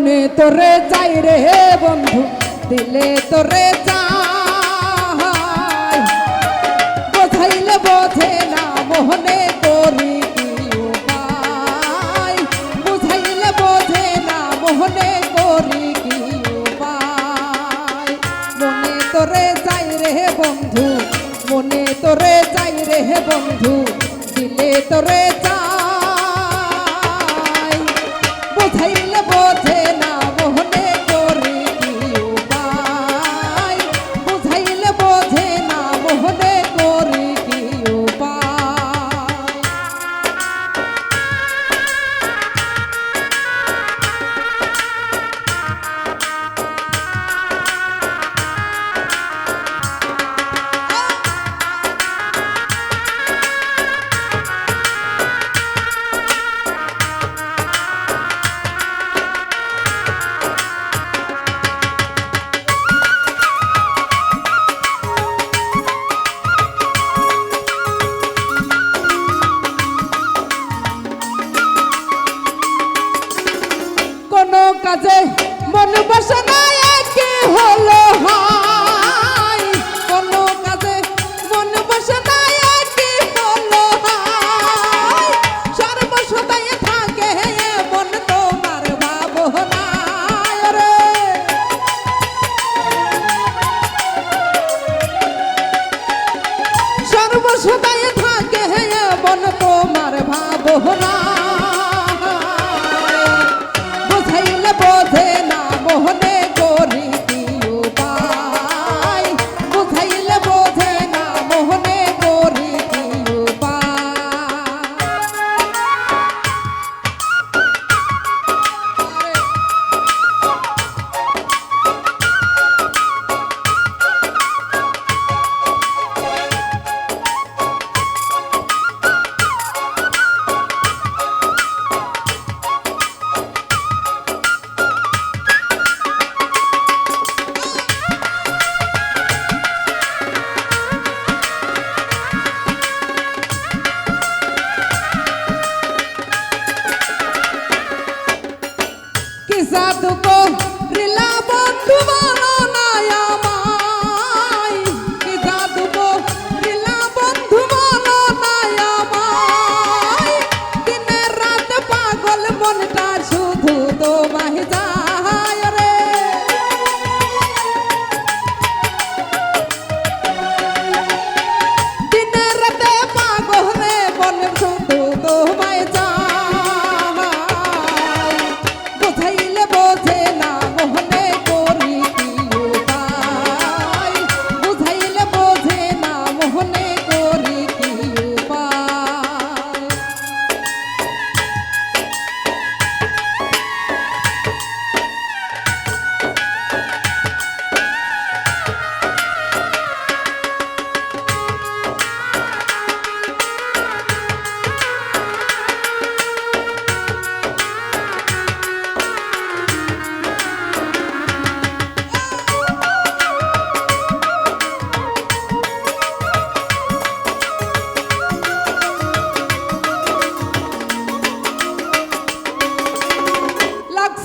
মনে তোরে চাই রে বন্ধু, দিলে তোরে বোঝাইলে বোঝে না মোহনে করি বুঝাইলে বোঝে না মোহনে মনে তোরে চাই রে বন্ধু, মনে বন্ধু, দিলে তোরে চাই। মন বসনায় সাধুক রিলা বন্ধু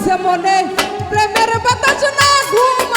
লাগছে মনে। প্রেমের বাতাস না ঘুম